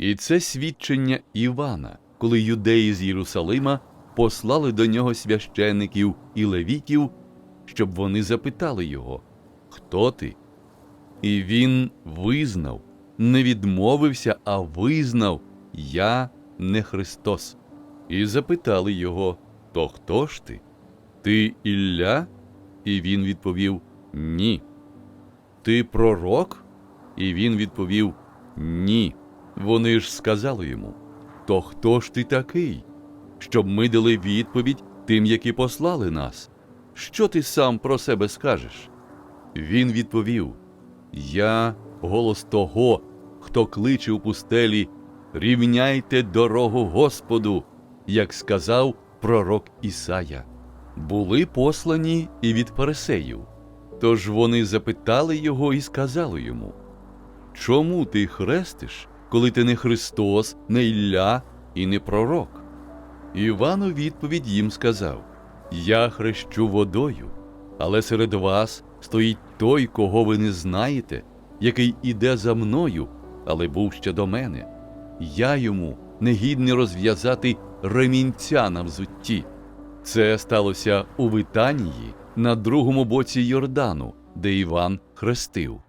І це свідчення Івана, коли юдеї з Єрусалима послали до нього священиків і левітів, щоб вони запитали його, Хто ти? І він визнав, не відмовився, а визнав Я не Христос. І запитали його, То хто ж ти? Ти Ілля? І він відповів Ні. Ти пророк? І він відповів Ні. Вони ж сказали йому То хто ж ти такий? Щоб ми дали відповідь тим, які послали нас. Що ти сам про себе скажеш? Він відповів Я голос того, хто кличе у пустелі, рівняйте дорогу Господу, як сказав пророк Ісая. Були послані і від фарисеїв. Тож вони запитали його і сказали йому Чому ти хрестиш, коли ти не Христос, не Ілля і не пророк? Іван у відповідь їм сказав Я хрещу водою, але серед вас стоїть той, кого ви не знаєте, який іде за мною, але був ще до мене. Я йому негідний розв'язати ремінця на взутті. Це сталося у Витанії на другому боці Йордану, де Іван хрестив.